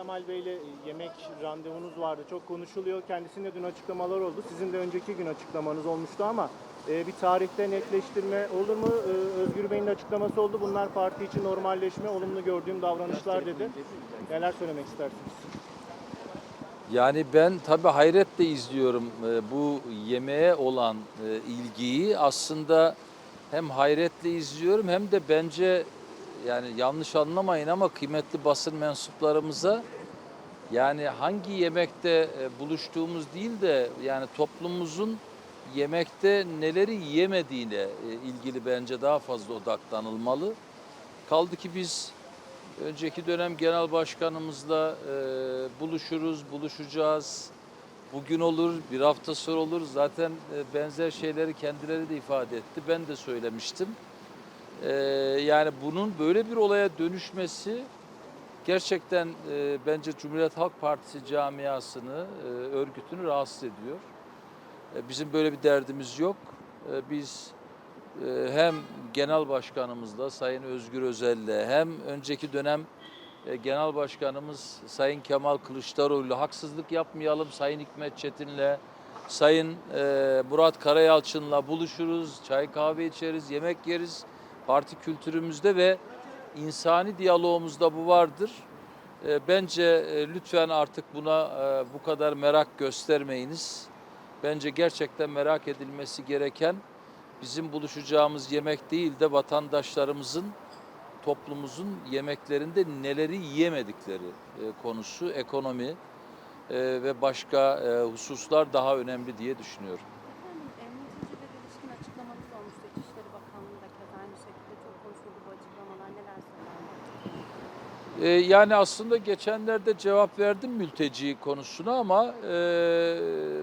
Kemal Bey'le yemek randevunuz vardı. Çok konuşuluyor. Kendisinde dün açıklamalar oldu. Sizin de önceki gün açıklamanız olmuştu ama e, bir tarihte netleştirme olur mu? E, Özgür Bey'in açıklaması oldu. Bunlar parti için normalleşme, olumlu gördüğüm davranışlar dedi. Neler söylemek istersiniz? Yani ben tabii hayretle izliyorum e, bu yemeğe olan e, ilgiyi. Aslında hem hayretle izliyorum hem de bence yani yanlış anlamayın ama kıymetli basın mensuplarımıza yani hangi yemekte e, buluştuğumuz değil de yani toplumumuzun yemekte neleri yemediğine e, ilgili bence daha fazla odaklanılmalı. Kaldı ki biz önceki dönem genel başkanımızla e, buluşuruz, buluşacağız. Bugün olur, bir hafta sonra olur. Zaten benzer şeyleri kendileri de ifade etti. Ben de söylemiştim. E, yani bunun böyle bir olaya dönüşmesi gerçekten e, bence Cumhuriyet Halk Partisi camiasını, e, örgütünü rahatsız ediyor. E, bizim böyle bir derdimiz yok. E, biz e, hem genel başkanımızla Sayın Özgür Özel'le hem önceki dönem e, genel başkanımız Sayın Kemal Kılıçdaroğlu'yla haksızlık yapmayalım Sayın Hikmet Çetin'le Sayın e, Murat Karayalçın'la buluşuruz, çay kahve içeriz, yemek yeriz. Parti kültürümüzde ve insani diyalogumuzda bu vardır. E, Bence e, lütfen artık buna e, bu kadar merak göstermeyiniz. Bence gerçekten merak edilmesi gereken bizim buluşacağımız yemek değil de vatandaşlarımızın, toplumumuzun yemeklerinde neleri yiyemedikleri konusu, ekonomi ve başka hususlar daha önemli diye düşünüyorum. Efendim, e, mültecilere ilişkin açıklamanız olmuştu. İçişleri Bakanlığı'nda keza aynı şekilde çok konuşuldu bu açıklamalar. Neler söylersiniz? E, yani aslında geçenlerde cevap verdim mülteci konusuna ama e,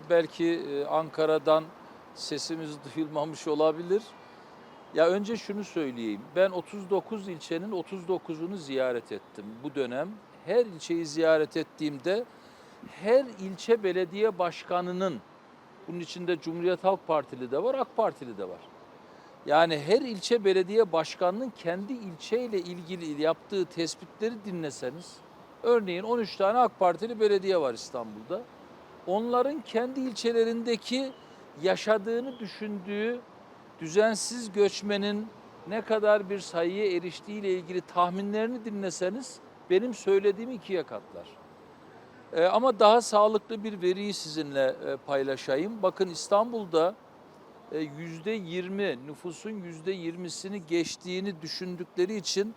belki e, Ankara'dan sesimiz duyulmamış olabilir. Ya önce şunu söyleyeyim. Ben 39 ilçenin 39'unu ziyaret ettim bu dönem. Her ilçeyi ziyaret ettiğimde her ilçe belediye başkanının bunun içinde Cumhuriyet Halk Partili de var, AK Partili de var. Yani her ilçe belediye başkanının kendi ilçeyle ilgili yaptığı tespitleri dinleseniz, örneğin 13 tane AK Partili belediye var İstanbul'da. Onların kendi ilçelerindeki yaşadığını düşündüğü düzensiz göçmenin ne kadar bir sayıya eriştiğiyle ilgili tahminlerini dinleseniz benim söylediğimi ikiye katlar. Ee, ama daha sağlıklı bir veriyi sizinle e, paylaşayım. Bakın İstanbul'da yüzde 20 nüfusun yüzde 20'sini geçtiğini düşündükleri için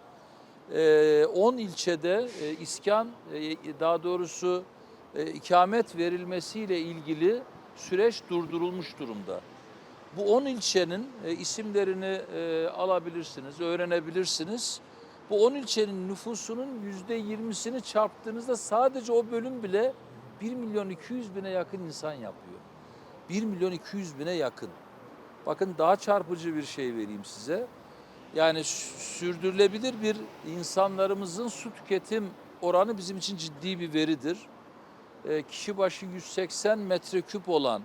e, 10 ilçede e, iskan e, daha doğrusu e, ikamet verilmesiyle ilgili süreç durdurulmuş durumda. Bu 10 ilçenin e, isimlerini e, alabilirsiniz, öğrenebilirsiniz. Bu 10 ilçenin nüfusunun yüzde 20'sini çarptığınızda sadece o bölüm bile 1 milyon 200 bine yakın insan yapıyor. 1 milyon 200 bine yakın. Bakın daha çarpıcı bir şey vereyim size. Yani sürdürülebilir bir insanlarımızın su tüketim oranı bizim için ciddi bir veridir. E, kişi başı 180 metreküp olan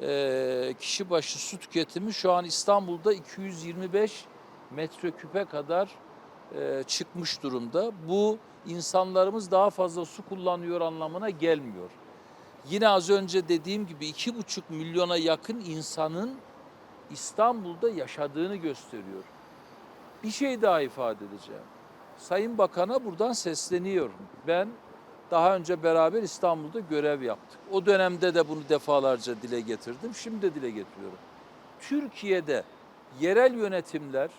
e, kişi başı su tüketimi şu an İstanbul'da 225 metreküpe kadar e, çıkmış durumda. Bu insanlarımız daha fazla su kullanıyor anlamına gelmiyor. Yine az önce dediğim gibi iki buçuk milyona yakın insanın İstanbul'da yaşadığını gösteriyor. Bir şey daha ifade edeceğim. Sayın Bakan'a buradan sesleniyorum. Ben daha önce beraber İstanbul'da görev yaptık. O dönemde de bunu defalarca dile getirdim. Şimdi de dile getiriyorum. Türkiye'de yerel yönetimler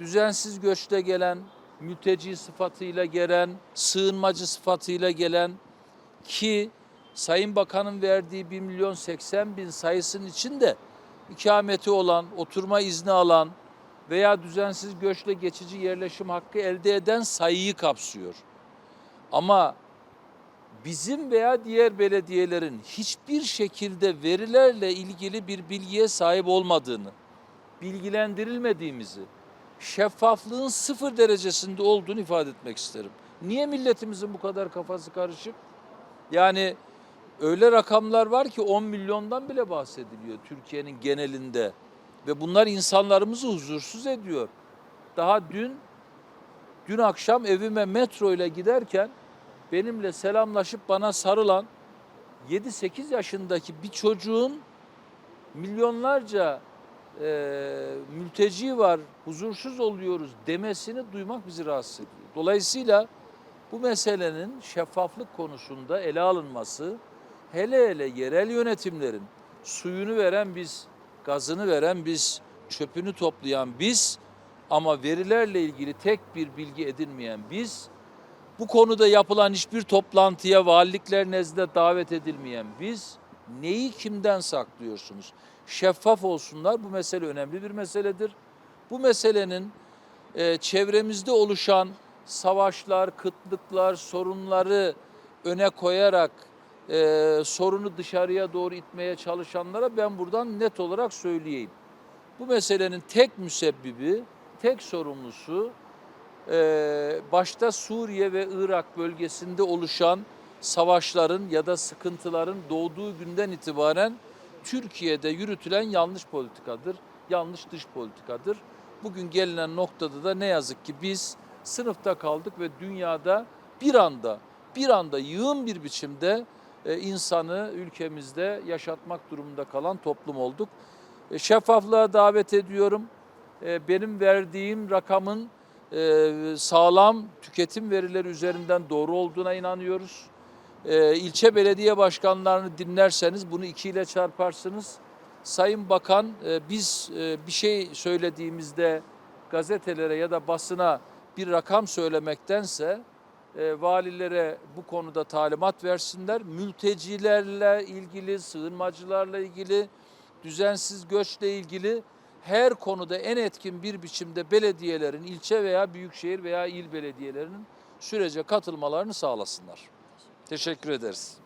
düzensiz göçte gelen, mülteci sıfatıyla gelen, sığınmacı sıfatıyla gelen ki Sayın Bakan'ın verdiği 1 milyon 80 bin sayısının içinde ikameti olan, oturma izni alan veya düzensiz göçle geçici yerleşim hakkı elde eden sayıyı kapsıyor. Ama bizim veya diğer belediyelerin hiçbir şekilde verilerle ilgili bir bilgiye sahip olmadığını, bilgilendirilmediğimizi, şeffaflığın sıfır derecesinde olduğunu ifade etmek isterim. Niye milletimizin bu kadar kafası karışık? Yani öyle rakamlar var ki 10 milyondan bile bahsediliyor Türkiye'nin genelinde. Ve bunlar insanlarımızı huzursuz ediyor. Daha dün, dün akşam evime metro ile giderken benimle selamlaşıp bana sarılan 7-8 yaşındaki bir çocuğun milyonlarca e, mülteci var, huzursuz oluyoruz demesini duymak bizi rahatsız ediyor. Dolayısıyla bu meselenin şeffaflık konusunda ele alınması, hele hele yerel yönetimlerin suyunu veren biz, gazını veren biz, çöpünü toplayan biz ama verilerle ilgili tek bir bilgi edinmeyen biz, bu konuda yapılan hiçbir toplantıya valilikler nezdinde davet edilmeyen biz neyi kimden saklıyorsunuz? Şeffaf olsunlar. Bu mesele önemli bir meseledir. Bu meselenin e, çevremizde oluşan savaşlar, kıtlıklar, sorunları öne koyarak e, sorunu dışarıya doğru itmeye çalışanlara ben buradan net olarak söyleyeyim. Bu meselenin tek müsebbibi, tek sorumlusu e, başta Suriye ve Irak bölgesinde oluşan savaşların ya da sıkıntıların doğduğu günden itibaren Türkiye'de yürütülen yanlış politikadır, yanlış dış politikadır. Bugün gelinen noktada da ne yazık ki biz sınıfta kaldık ve dünyada bir anda bir anda yığın bir biçimde insanı ülkemizde yaşatmak durumunda kalan toplum olduk. E, Şeffaflığa davet ediyorum. E, Benim verdiğim rakamın e, sağlam tüketim verileri üzerinden doğru olduğuna inanıyoruz. E, İlçe belediye başkanlarını dinlerseniz bunu iki ile çarparsınız. Sayın Bakan e, biz e, bir şey söylediğimizde gazetelere ya da basına bir rakam söylemektense e, valilere bu konuda talimat versinler. Mültecilerle ilgili, sığınmacılarla ilgili, düzensiz göçle ilgili her konuda en etkin bir biçimde belediyelerin, ilçe veya büyükşehir veya il belediyelerinin sürece katılmalarını sağlasınlar. Teşekkür ederiz.